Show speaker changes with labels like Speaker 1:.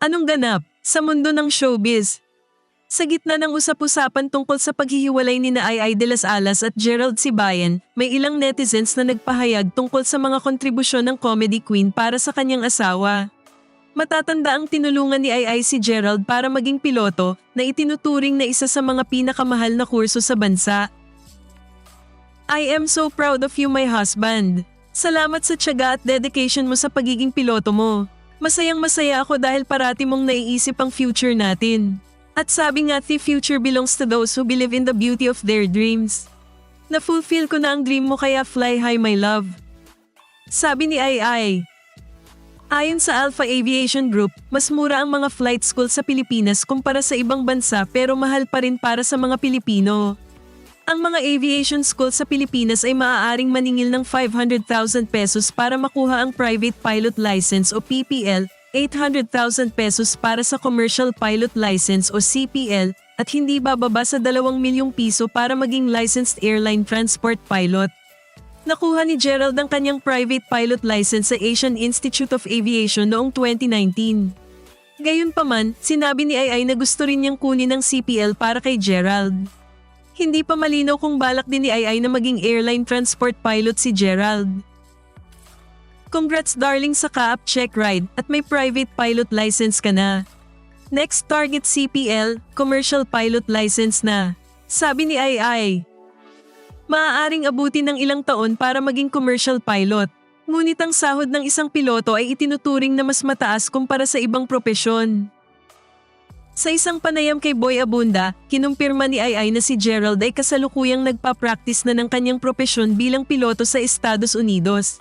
Speaker 1: Anong ganap sa mundo ng showbiz? Sa gitna ng usap-usapan tungkol sa paghihiwalay ni na Ai de las Alas at Gerald Sibayan, may ilang netizens na nagpahayag tungkol sa mga kontribusyon ng comedy queen para sa kanyang asawa. Matatanda ang tinulungan ni Ai si Gerald para maging piloto na itinuturing na isa sa mga pinakamahal na kurso sa bansa. I am so proud of you my husband. Salamat sa tiyaga at dedication mo sa pagiging piloto mo. Masayang masaya ako dahil parati mong naiisip ang future natin. At sabi nga the future belongs to those who believe in the beauty of their dreams. Na-fulfill ko na ang dream mo kaya fly high my love. Sabi ni Ai Ai. Ayon sa Alpha Aviation Group, mas mura ang mga flight school sa Pilipinas kumpara sa ibang bansa pero mahal pa rin para sa mga Pilipino. Ang mga aviation school sa Pilipinas ay maaaring maningil ng 500,000 pesos para makuha ang Private Pilot License o PPL, 800,000 pesos para sa Commercial Pilot License o CPL, at hindi bababa sa 2 milyong piso para maging Licensed Airline Transport Pilot. Nakuha ni Gerald ang kanyang private pilot license sa Asian Institute of Aviation noong 2019. Gayunpaman, sinabi ni Ai na gusto rin niyang kunin ang CPL para kay Gerald. Hindi pa malinaw kung balak din ni Ai na maging airline transport pilot si Gerald. Congrats darling sa Kaap Check Ride at may private pilot license ka na. Next target CPL, commercial pilot license na. Sabi ni Ai Ai. Maaaring abutin ng ilang taon para maging commercial pilot. Ngunit ang sahod ng isang piloto ay itinuturing na mas mataas kumpara sa ibang propesyon. Sa isang panayam kay Boy Abunda, kinumpirma ni Ai na si Gerald ay kasalukuyang nagpa-practice na ng kanyang propesyon bilang piloto sa Estados Unidos.